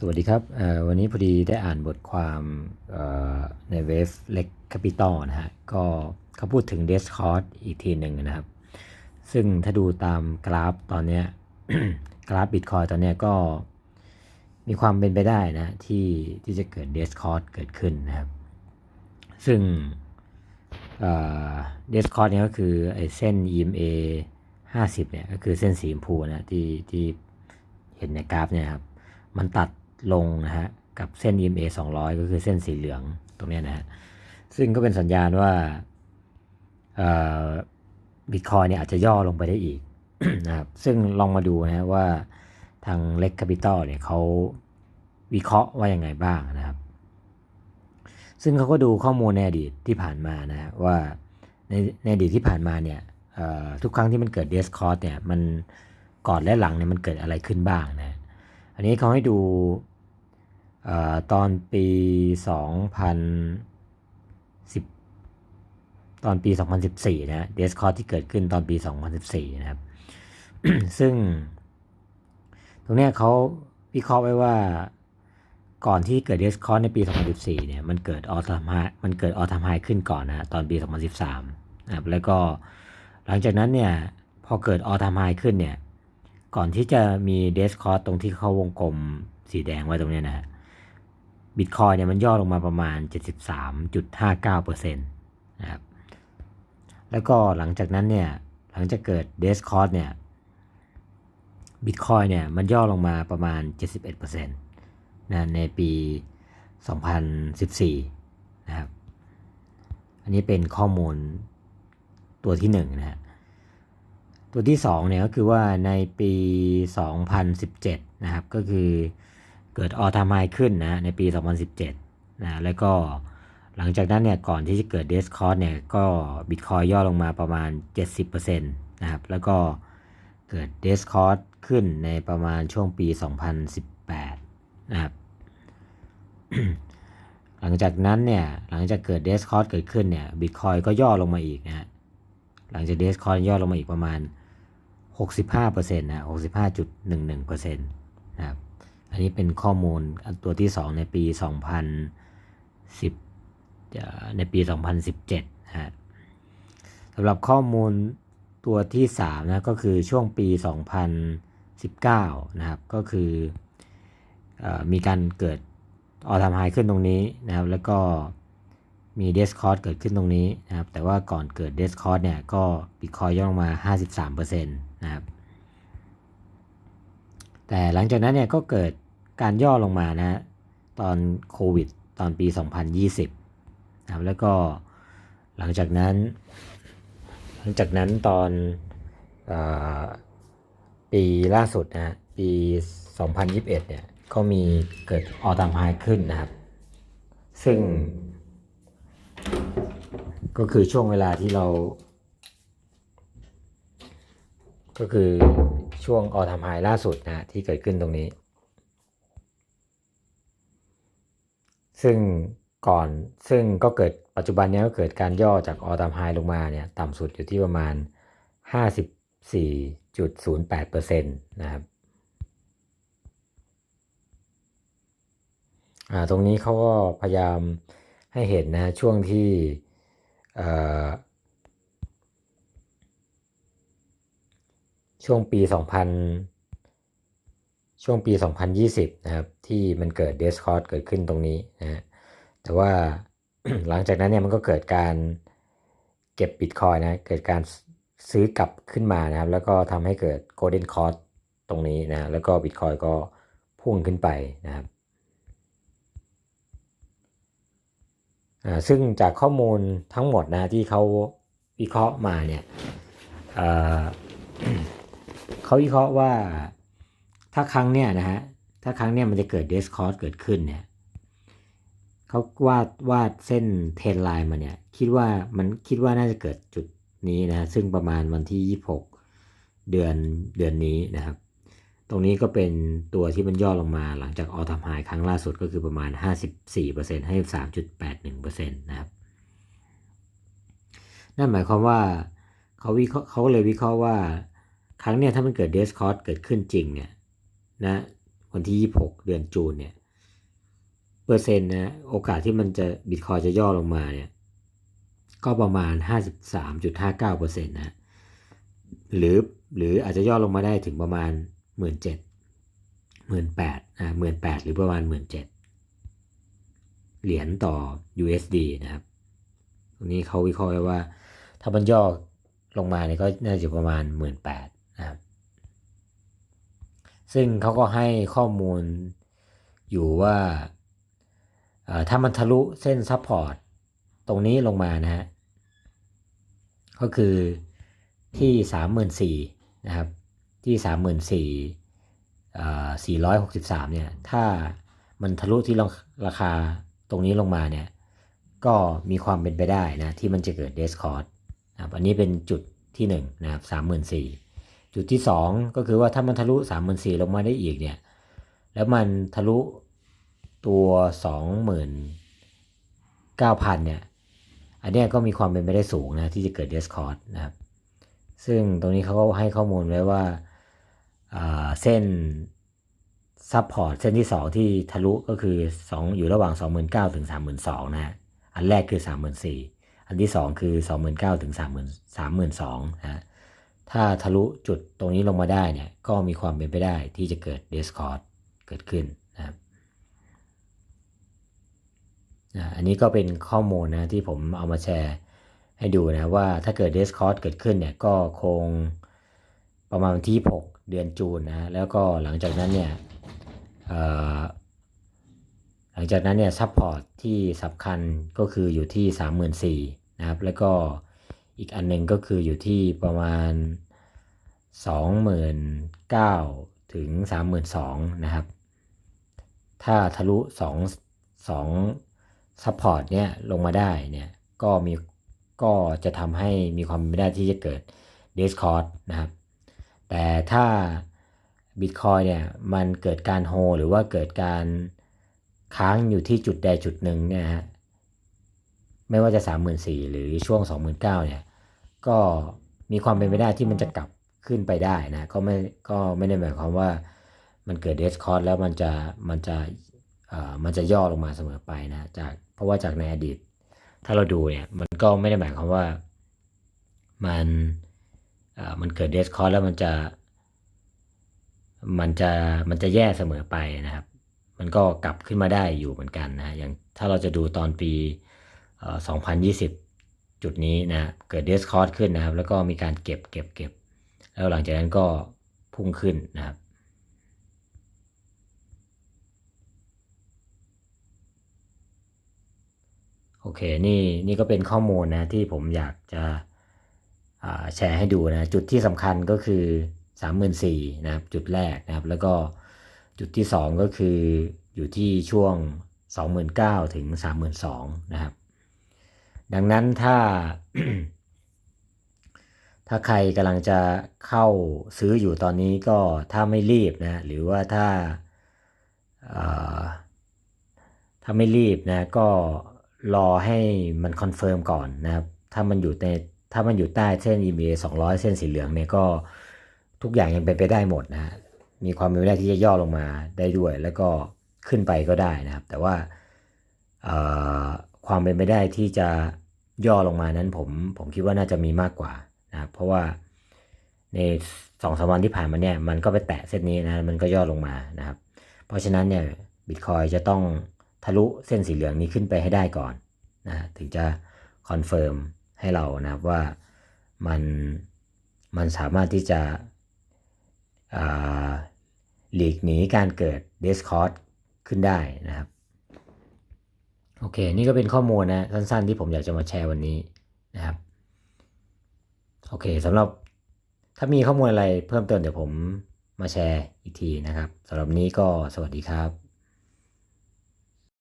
สวัสดีครับ วันนี้พอดีได้อ่านบทความในเวฟเล็กแคปิตอลนะฮะ ก็เขาพูดถึงเดสคอร์อีกทีหนึ่งนะครับ ซึ่งถ้าดูตามกราฟตอนนี้กราฟบิตคอยตอนนี้ก็มีความเป็นไปได้นะที่ที่จะเกิดเดสคอร์เกิดขึ้นนะครับ ซึ่งเดสคอร์เนี่ยก็คือไอ้เส้น EMA 50เนี่ยก็คือเส้นสีชมพูนะที่ที่เห็นในกราฟเนี่ยครับ มันตัด ลงนะฮะกับเส้น EMA 200 ก็คือเส้นสีเหลืองตรงนี้นะฮะซึ่งก็เป็นสัญญาณว่าบิตคอยเนี่ยอาจจะย่อลงไปได้อีกนะครับซึ่งลองมาดูนะฮะว่าทางเล็กแคปิตอลเนี่ยเขาวิเคราะห์ว่ายังไงบ้างนะครับ ซึ่งเขาก็ดูข้อมูลในอดีตที่ผ่านมานะฮะว่าในในอดีตที่ผ่านมาเนี่ยทุกครั้งที่มันเกิดเดสคอร์สเนี่ยมันก่อนและหลังเนี่ยมันเกิดอะไรขึ้นบ้างนะ อันนี้เขาให้ดูอตอนปี 2010 ตอนปี 2014 นะเดสคอร์ที่เกิดขึ้นตอนปี 2014 นะครับ ซึ่ง ตรงนี้เขาวิเคราะห์ไว้ว่าก่อนที่เกิดเดสคอร์ในปี 2014 เนี่ย มันเกิดออทามไฮมันเกิดออทามไฮขึ้นก่อนนะ ตอนปี 2013 นะครับ แล้วก็หลังจากนั้นเนี่ย พอเกิดออทามไฮขึ้นเนี่ย ก่อนที่จะมีเดสคอร์ตรงที่เขาวงกลมสีแดงไว้ตรงนี้นะฮะบิตคอยเนี่ยมันย่อลงมาประมาณ 73.59%นะครับ แล้วก็หลังจากนั้นเนี่ย หลังจากเกิดเดสคอร์เนี่ยบิตคอยเนี่ยมันย่อลงมาประมาณ 71%นะในปี 2014 นะครับ อันนี้เป็นข้อมูลตัวที่1นะฮะ ตัวที่2เนี่ยก็คือว่าในปี 2017 นะครับ ก็คือเกิดออทามไฮขึ้นนะในปี 2017 นะแล้วก็หลังจากนั้นเนี่ยก่อนที่จะเกิดเดสคอร์เนี่ยก็บิตคอยย่อลงมาประมาณ 70%นะครับ แล้วก็เกิดเดสคอร์ขึ้นในประมาณช่วงปี 2018 นะครับ หลังจากนั้นเนี่ยหลังจากเกิดเดสคอร์เกิดขึ้นเนี่ยบิตคอยก็ย่อลงมาอีกนะฮะหลังจากเดสคอยย่อลงมาอีกประมาณ 65%นะ65.11%นะครับอันนี้เป็นข้อมูลตัวที่ 2 ในปี 2010 ในปี 2017นะฮะสำหรับข้อมูลตัวที่3นะก็คือช่วงปี 2019 นะครับ ก็คืออมีการเกิดออทามไฮขึ้นตรงนี้นะครับ แล้วก็มีเดสคอร์เกิดขึ้นตรงนี้นะครับ แต่ว่าก่อนเกิดเดสคอร์เนี่ยก็บิตคอยย่อลงมา 53%นะครับ แต่หลังจากนั้นเนี่ยก็เกิดการย่อลงมานะตอนโควิดตอนปี 2020นะครับแล้วก็หลังจากนั้น หลังจากนั้นตอนอปีล่าสุดนะปี 2021เนี่ยก็มีเกิดออทามไฮขึ้นนะครับ ซึ่ง ก็คือช่วงเวลาที่เรา ก็คือช่วงออทามไฮล่าสุดนะที่เกิดขึ้นตรงนี้ ซึ่งก่อนซึ่งก็เกิดปัจจุบันนี้ก็เกิดการย่อจากออทามไฮลงมาเนี่ยต่ำสุดอยู่ที่ประมาณ 54.08%นะครับตรงนี้เขาก็พยายามให้เห็นนะช่วงที่ ช่วงปี 2000 ช่วงปี 2020 นะครับที่มันเกิดเดสคอร์เกิดขึ้นตรงนี้นะแต่ว่าหลังจากนั้นเนี่ยมันก็เกิดการเก็บบิตคอยนะเกิดการซื้อกลับขึ้นมานะครับ แล้วก็ทำให้เกิดโกลเด้นคอร์ตรงนี้นะแล้วก็บิตคอยก็พุ่งขึ้นไปนะครับซึ่งจากข้อมูลทั้งหมดนะที่เขาวิเคราะห์มาเนี่ยเเขาวิเคราะห์ว่าถ้าครั้งเนี่ยนะฮะถ้าครั้งเนี่ยมันจะเกิดเดสคอร์สเกิดขึ้นเนี่ยเขาวาดวาดเส้นเทนไลน์มาเนี่ยคิดว่ามันคิดว่าน่าจะเกิดจุดนี้นะซึ่งประมาณวันที่ 26 เดือนเดือนนี้นะครับ ตรงนี้ก็เป็นตัวที่มันย่อลงมาหลังจากออทามไฮครั้งล่าสุดก็คือประมาณ 54%ให้3.81%นะครับนั่นหมายความว่าเขาวิเคราะห์เขาเลยวิเคราะห์ว่า ครั้งเนี้ยถ้ามันเกิดเดสคอร์เกิดขึ้นจริงเนี่ยนะวันที่ 26 เดือนจูนเนี่ยเปอร์เซ็นต์นะโอกาสที่มันจะบิตคอยจะย่อลงมาเนี่ยก็ประมาณ 53.59%นะหรือหรืออาจจะย่อลงมาได้ถึงประมาณ 1 7 0 0 0 1 8 0 0 0อ่า18,000 หรือประมาณ 17,000 เหรียญต่อ USD นะครับ ตรงนี้เขาวิเคราะห์ไว้ว่า ถ้ามันย่อลงมาเนี่ยก็น่าจะประมาณ 18,000 ซึ่งเขาก็ให้ข้อมูลอยู่ว่าถ้ามันทะลุเส้นซัพพอร์ตตรงนี้ลงมานะฮะ ก็คือที่สามหมื่นสี่นะครับ ที่สามหมื่นสี่สี่ร้อยหกสิบสามเนี่ย ถ้ามันทะลุที่ราคาตรงนี้ลงมาเนี่ย ก็มีความเป็นไปได้นะ ที่มันจะเกิดเดสคอร์ดนะครับ อันนี้เป็นจุดที่1นนะครับสามหมื่นสี่ จุดที่ 2 ก็คือว่าถ้ามันทะลุ 3 4 0 0 0ลงมาได้อีกเนี่ย แล้วมันทะลุตัว 29,000 เนี่ย อันนี้ก็มีความเป็นไปได้สูงนะ ที่จะเกิดเดสคอร์ดนะครับ ซึ่งตรงนี้เขาก็ให้ข้อมูลไว้ว่าเส้นซับพอร์ตเส้นที่ 2 ที่ทะลุก็คือ 2 อยู่ระหว่าง 29,000ถึง32,000นะอันแรกคือ 34,000อันที่ 2 คือ 29,000ถึง32,000นะ ถ้าทะลุจุดตรงนี้ลงมาได้เนี่ย ก็มีความเป็นไปได้ที่จะเกิดเดสคอร์ดเกิดขึ้นนะครับอันนี้ก็เป็นข้อมูลนะที่ผมเอามาแชร์ให้ดูนะว่าถ้าเกิดเดสคอร์ดเกิดขึ้นเนี่ยก็คงประมาณที่ 6 เดือนจูนนะแล้วก็หลังจากนั้นเนี่ยหลังจากนั้นเนี่ยซัพพอร์ตที่สำคัญก็คืออยู่ที่ 34,000นะครับแล้วก็ อีกอันนึงก็คืออยู่ที่ประมาณ 29,000ถึง 32,000นะครับ ถ้าทะลุ 2 2ซัพพอร์ตเนี่ยลงมาได้เนี่ยก็มีก็จะทำให้มีความเป็นไปได้ที่จะเกิดเดสคอร์ดนะครับ แต่ถ้า Bitcoin เนี่ยมันเกิดการโฮหรือว่าเกิดการค้างอยู่ที่จุดใดจุดหนึ่งเนี่ยฮะไม่ว่าจะ 34,000หรือช่วง 29,000เนี่ย ก็มีความเป็นไปได้ที่มันจะกลับขึ้นไปได้นะก็ไม่ก็ไม่ได้หมายความว่ามันเกิดเดสคอร์แล้วมันจะมันจะเอ่อมันจะย่อลงมาเสมอไปนะจากเพราะว่าจากในอดีต ถ้าเราดูเนี่ยมันก็ไม่ได้หมายความว่ามันเอ่อมันเกิดเดสคอร์แล้วมันจะมันจะมันจะแย่เสมอไปนะครับ มันก็กลับขึ้นมาได้อยู่เหมือนกันนะอย่างถ้าเราจะดูตอนปี 2020 จุดนี้นะเกิดเดสคอร์ขึ้นนะครับ แล้วก็มีการเก็บเก็บเก็บแล้วหลังจากนั้นก็พุ่งขึ้นนะครับโอเค นี่นี่ก็เป็นข้อมูลนะที่ผมอยากจะแชร์ให้ดูนะ จุดที่สำคัญก็คือ 34,000นะครับ จุดแรกนะครับ แล้วก็จุดที่ 2 ก็คืออยู่ที่ช่วง 29,000 ถึง 32,000 นะครับ ดังนั้นถ้า ถ้าใครกำลังจะเข้าซื้ออยู่ตอนนี้ก็ถ้าไม่รีบนะหรือว่าถ้าถ้าไม่รีบนะก็รอให้มันคอนเฟิร์มก่อนนะครับถ้ามันอยู่ในถ้ามันอยู่ใต้เส้น EMA 200 เส้นสีเหลืองเนี่ยก็ทุกอย่างยังเป็นไปได้หมดนะมีความเป็นไปได้ที่จะย่อลงมาได้ด้วย แล้วก็ขึ้นไปก็ได้นะครับ แต่ว่า ความเป็นไปได้ที่จะย่อลงมานั้นผมผมคิดว่าน่าจะมีมากกว่านะครับเพราะว่าในสองสามวันที่ผ่านมาเนี่ยมันก็ไปแตะเส้นนี้นะมันก็ย่อลงมานะครับ เพราะฉะนั้นเนี่ยบิตคอยจะต้องทะลุเส้นสีเหลืองนี้ขึ้นไปให้ได้ก่อนนะถึงจะคอนเฟิร์มให้เรานะครับว่ามันมันสามารถที่จะหลีกหนีการเกิดเดสคอร์ขึ้นได้นะครับ โอเค นี่ก็เป็นข้อมูลนะ สั้นๆ ที่ผมอยากจะมาแชร์วันนี้นะครับ โอเคสำหรับถ้ามีข้อมูลอะไรเพิ่มเติมเดี๋ยวผมมาแชร์อีกทีนะครับสำหรับนี้ก็สวัสดีครับ